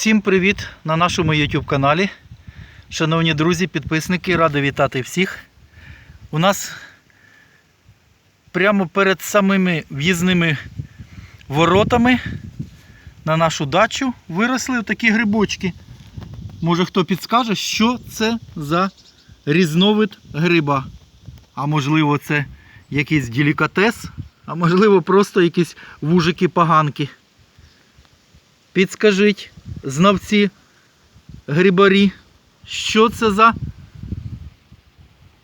Всім привіт на нашому YouTube каналі. Шановні друзі, підписники, радий вітати всіх. У нас прямо перед самими в'їзними воротами на нашу дачу виросли такі грибочки. Може хто підскаже, що це за різновид гриба. А можливо, це якийсь делікатес, а можливо, просто якісь вужики-поганки. Підскажіть, знавці грибарі, що це за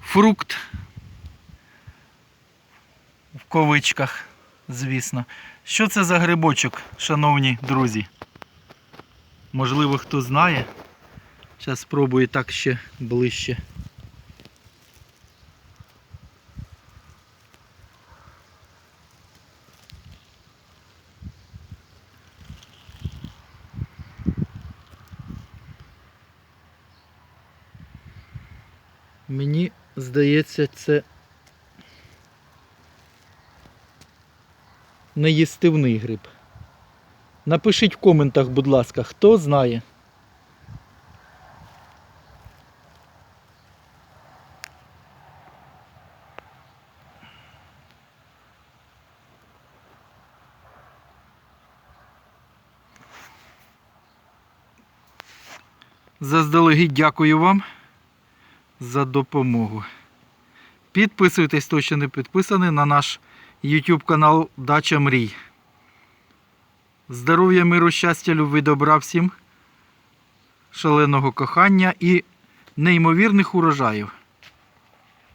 фрукт в ковичках, звісно. Що це за грибочок, шановні друзі? Можливо, хто знає. Зараз спробую так ще ближче. Мені здається, це неїстивний гриб. Напишіть в коментах, будь ласка, хто знає. Заздалегідь дякую вам за допомогу. Підписуйтесь, хто ще не підписаний, на наш YouTube канал Дача Мрій. Здоров'я, миру, щастя, любви, добра всім, шаленого кохання і неймовірних урожаїв.